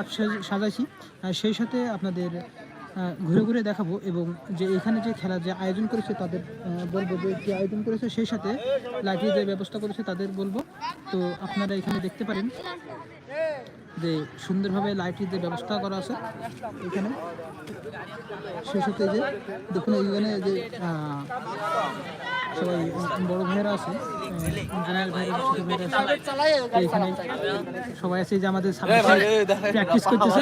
মাঠ সাজাইছি। সেই সাথে আপনাদের ঘুরে ঘুরে দেখাবো এবং যে এখানে যে খেলা যে আয়োজন করেছে তাদের বলব যে কি আয়োজন করেছে সেই সাথে লাইটের যে ব্যবস্থা করেছে তাদের বলব। তো আপনারা এখানে দেখতে পারেন যে সুন্দরভাবে লাইটের যে ব্যবস্থা করা আছে এখানে। সেই সাথে যে দেখুন, এইখানে যে সবাই বড় ভাইয়েরা আছে জেনারেল ভাইয়েরা ছোট ভাইয়েরা আছে। এখানে সবাই আছে যে আমাদের প্র্যাকটিস করতেছে।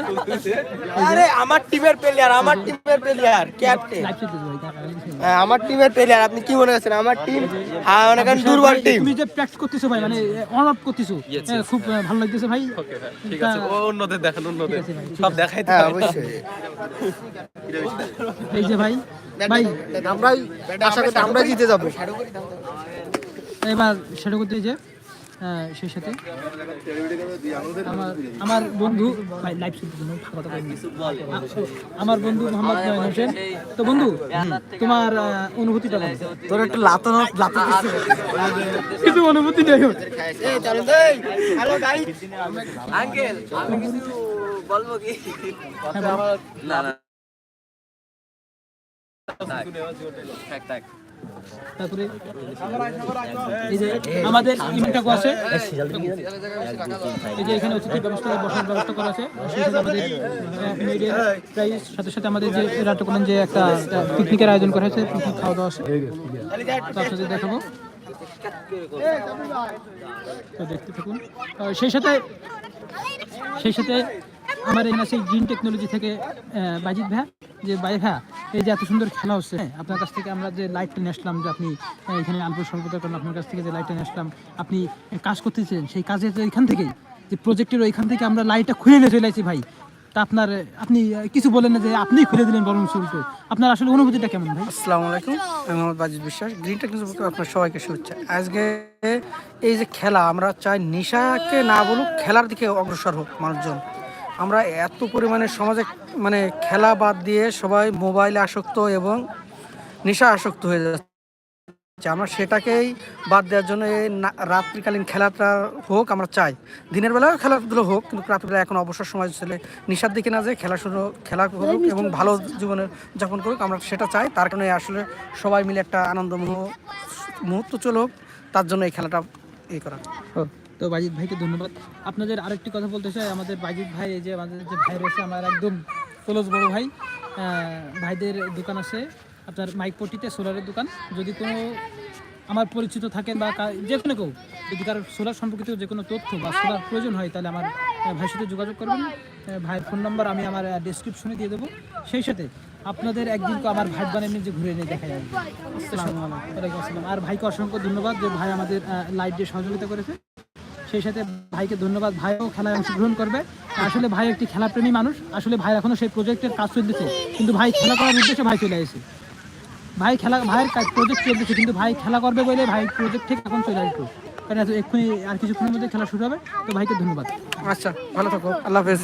আরে আমার টিমের প্লেয়ার আমার টিমের প্লেয়ার ক্যাপ্টেন লাইভ চলতেছে ভাই টাকা লাগছে। আমার টিমের প্লেয়ার আপনি কি মনে করছেন? আমার টিম হ্যাঁ অনেক দুর্বল টিম তুমি যে প্র্যাকটিস করতেছো ভাই মানে অন অফ করতেছো হ্যাঁ, খুব ভালো লাগতেছে ভাই। ঠিক আছে। ও অন্যদের দেখেন অন্যদের। ভাই, সব দেখাই হ্যাঁ অবশ্যই। এই যে ভাই ভাই আমরাই আশা করি আমরাই জিতে যাব। এবার সেটা করতে যে সেই সাথে। আমার আমার বন্ধু লাইভ কথা আমার বন্ধু মোহাম্মদ নয়ন হোসেন। তো বন্ধু তোমার অনুভূতিটা বলো। তোর একটু লাতো লাতো কিছু অনুভূতি নেই। ওর। হ্যালো গাইস আঙ্কেল আমি কিছু বলব কি? হ্যাঁ, না না। থাক থাক। তারপরে এই যে আমাদের ইমেল আছে। এই যে এখানে অতিথি ব্যবস্থা, বসার ব্যবস্থা করা আছে। সাথে আমাদের সাথে সাথে আমাদের যে রাট্ট যে একটা পিকনিকের আয়োজন করা হয়েছে পিকনিক খাওয়া দাওয়া আছে। তো আপনাদের দেখাবো। দেখতে থাকুন। সেই সাথে সেই সাথে আমার এখানে আছে গ্রিন টেকনোলজি থেকে বাজিত ভ্যা যে বাই ভ্যা এই যে এত সুন্দর খেলা হচ্ছে হ্যাঁ, আপনার কাছ থেকে আমরা যে লাইটটা নিয়ে আসলাম যে আপনি এখানে আলপর সর্বতার কারণে আপনার কাছ থেকে যে লাইটটা নিয়ে আসলাম আপনি কাজ করতেছেন সেই কাজের তো এখান থেকেই যে প্রজেক্টের ওইখান থেকে আমরা লাইটটা খুলে নিয়ে চলে আসি ভাই। তা আপনার আপনি কিছু বলেন না যে আপনি খুলে দিলেন বরং শুরুতে। আপনার আসলে অনুভূতিটা কেমন ভাই? আসসালামু আলাইকুম আমি মোহাম্মদ বাজিদ বিশ্বাস। গ্রিন টেকনোলজি পক্ষে আপনার সবাইকে শুভেচ্ছা। আজকে এই যে খেলা আমরা চাই নেশাকে না বলুক খেলার দিকে অগ্রসর হোক মানুষজন। আমরা এত পরিমাণে সমাজে মানে খেলা বাদ দিয়ে সবাই মোবাইলে আসক্ত এবং নেশা আসক্ত হয়ে যাচ্ছে। আমরা সেটাকেই বাদ দেওয়ার জন্য এই রাত্রিকালীন খেলাটা হোক আমরা চাই। দিনের বেলাও খেলাধুলো হোক, কিন্তু রাত্রিবেলা এখন অবসর সময় ছেলে নেশার দিকে না যায় খেলা শুরু, খেলা করুক এবং ভালো জীবনে যাপন করুক, আমরা সেটা চাই। তার কারণে আসলে সবাই মিলে একটা আনন্দময় মুহূর্ত চলুক, তার জন্য এই খেলাটা ই করা। তো বাজিত ভাইকে ধন্যবাদ। আপনাদের আরেকটি কথা বলতে চাই, আমাদের বাজিত ভাই, এই যে আমাদের যে ভাই রয়েছে, আমার একদম ক্লোজ বড় ভাই ভাইদের দোকান আছে আপনার মাইকপট্টিতে সোলারের দোকান। যদি কোনো আমার পরিচিত থাকেন বা যে কোনো কেউ, যদি কারোর সোলার সম্পর্কিত যে কোনো তথ্য বা সোলার প্রয়োজন হয়, তাহলে আমার ভাইয়ের সাথে যোগাযোগ করবেন। ভাইয়ের ফোন নাম্বার আমি আমার ডিসক্রিপশনে দিয়ে দেবো। সেই সাথে আপনাদের একদিন আমার ভাই বানিয়ে যে ঘুরে নিয়ে দেখা যাবে। আসসালামু আর ভাইকে অসংখ্য ধন্যবাদ যে ভাই আমাদের লাইট দিয়ে সহযোগিতা করেছে। সেই সাথে ভাইকে ধন্যবাদ। ভাইও খেলায় অংশগ্রহণ করবে। আসলে ভাই একটি খেলাপ্রেমী মানুষ। আসলে ভাই এখনও সেই প্রজেক্টের কাজ চলতেছে। কিন্তু ভাই খেলা করার উদ্দেশ্যে ভাই চলে আসে। ভাই খেলা ভাইয়ের কাজ প্রজেক্ট চলতেছে কিন্তু ভাই খেলা করবে বলে ভাই প্রজেক্ট থেকে এখন চলে আসবে কারণ এক্ষুনি আর কিছুক্ষণের মধ্যে খেলা শুরু হবে। তো ভাইকে ধন্যবাদ। আচ্ছা ভালো থাকো। আল্লাহ হাফেজ।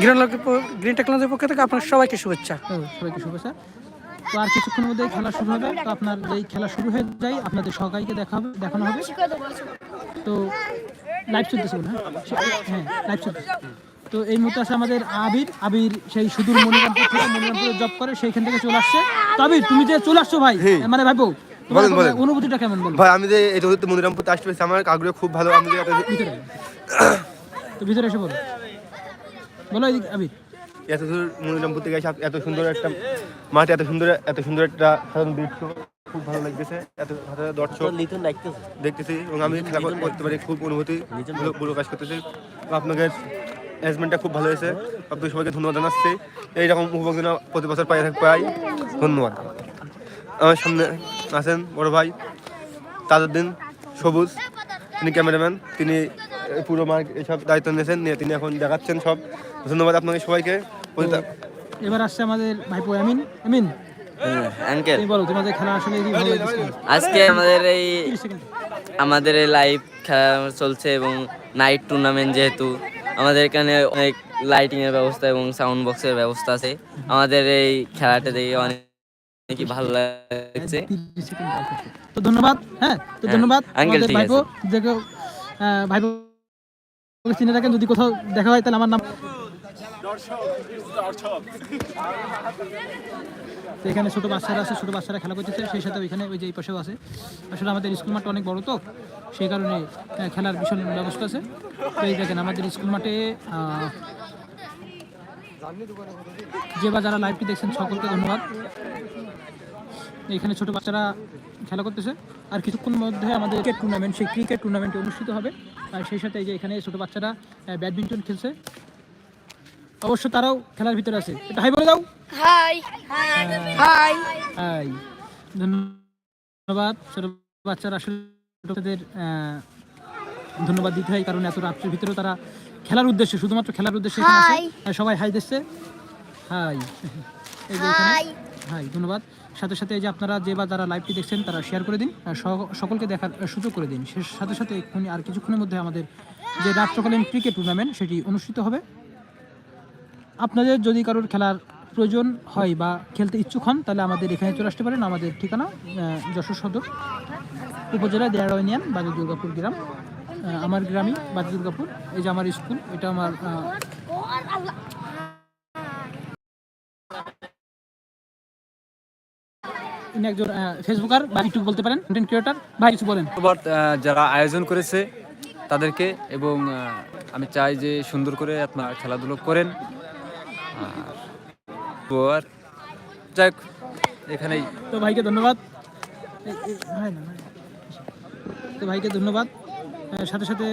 গ্রিন গ্রিন টেকনোলজির পক্ষ থেকে আপনার সবাইকে শুভেচ্ছা। সবাইকে শুভেচ্ছা। তো আর কিছুক্ষণের মধ্যে খেলা শুরু হবে। তো আপনার যেই খেলা শুরু হয়ে যায় আপনাদের সবাইকে দেখা হবে দেখানো হবে। তো লাইভ চলতেছে হ্যাঁ। লাইভ চলতেছে। তো এই মুহূর্তে আছে আমাদের আবির। আবির সেই সুদূর মনিরামপুর থেকে মনিরামপুরে জব করে সেইখান থেকে চলে আসছে। তো আবির তুমি যে চলে আসছো ভাই মানে ভাইবো বলেন, বলেন। অনুভূতিটা কেমন বলো? ভাই আমি যে এই মুহূর্তে মনিরামপুর আসতে পেরেছি আমার আগ্রহ খুব ভালো আমি যে ভিতরে তো ভিতরে এসে বলো। বলো আবির। এত দূর মনিরামপুর থেকে এত সুন্দর একটা মাঠে এত সুন্দর এত সুন্দর একটা সাধারণ দৃশ্য খুব ভালো লাগতেছে। এত হাজার দর্শক দেখতেছি। এবং আমি খেলা করতে পারি খুব অনুভূতি প্রকাশ করতেছি। আপনাদের অ্যারেঞ্জমেন্টটা খুব ভালো হয়েছে। আপনাদের সবাইকে ধন্যবাদ জানাচ্ছি। এইরকম উপভোগনা প্রতি বছর পাই পাই। ধন্যবাদ। আমার সামনে আছেন বড় ভাই তাজউদ্দিন সবুজ। তিনি ক্যামেরাম্যান তিনি পুরো মার্ক এসব দায়িত্ব নিয়েছেন নিয়ে তিনি এখন দেখাচ্ছেন সব। ধন্যবাদ আপনাকে সবাইকে। এবার আসছে আমাদের ভাইপো আমিন আমিন আঙ্কেল বলো তোমাদের খেলা আসলে আজকে আমাদের এই আমাদের এই লাইভ খেলা চলছে এবং নাইট টুর্নামেন্ট যেহেতু আমাদের এখানে অনেক লাইটিং এর ব্যবস্থা এবং সাউন্ড বক্সের ব্যবস্থা আছে। আমাদের এই খেলাটা দেখে অনেক ভালো লাগছে। 30 সেকেন্ড বাকি আছে। তো ধন্যবাদ হ্যাঁ তো ধন্যবাদ। আঙ্কেল, ঠিক ভাইপো যে ভাইপো চিনে থাকেন যদি কোথাও দেখা হয় তাহলে আমার নাম এখানে ছোট বাচ্চারা আছে, ছোট বাচ্চারা খেলা করতেছে, সেই সাথে ওইখানে ওই যে এই পাশেও আছে। আসলে আমাদের স্কুল মাঠটা অনেক বড় তো, সেই কারণে খেলার ভীষণ ব্যবস্থা আছে। তো এই দেখেন, আমাদের স্কুল মাঠে যে বা যারা লাইভটি দেখছেন, সকলকে ধন্যবাদ। এখানে ছোট বাচ্চারা খেলা করতেছে। আর কিছুক্ষণ মধ্যে আমাদের ক্রিকেট টুর্নামেন্ট সেই ক্রিকেট টুর্নামেন্ট অনুষ্ঠিত হবে। আর সেই সাথে এই যে এখানে ছোট বাচ্চারা ব্যাডমিন্টন খেলছে। অবশ্য তারাও খেলার ভিতরে আছে। এটা হাই বলে দাও। হাই। হাই। হাই। ধন্যবাদ। ছোট বাচ্চারা আসলে ধন্যবাদ দিতে হয় কারণ এত রাত্রের ভিতরে তারা খেলার উদ্দেশ্যে শুধুমাত্র খেলার উদ্দেশ্যে. আর সবাই হাই দিচ্ছে। হাই। এই যে হাই। ধন্যবাদ। সাথে সাথে এই যে আপনারা যে বা যারা লাইভটি দেখছেন তারা শেয়ার করে দিন সকলকে দেখার সুযোগ করে দিন। সাথে সাথে এক্ষুনি আর কিছুক্ষণের মধ্যে আমাদের যে রাত্রকালীন ক্রিকেট টুর্নামেন্ট সেটি অনুষ্ঠিত হবে। আপনাদের যদি কারোর খেলার প্রয়োজন হয় বা খেলতে ইচ্ছুক হন, তাহলে আমাদের এখানে চলে আসতে পারেন। আমাদের ঠিকানা যশোর সদর উপজেলা দেয়ারা ইউনিয়ন বাজু দুর্গাপুর গ্রাম। আমার গ্রামই বাজু দুর্গাপুর। এই যে আমার স্কুল, এটা আমার একজন বলতে পারেন ভাই কিছু বলেন। যারা আয়োজন করেছে তাদেরকে, এবং আমি চাই যে সুন্দর করে আপনার খেলাধুলো করেন। আর যাক এখানেই। তো ভাইকে ধন্যবাদ। তো ভাইকে ধন্যবাদ। সাথে সাথে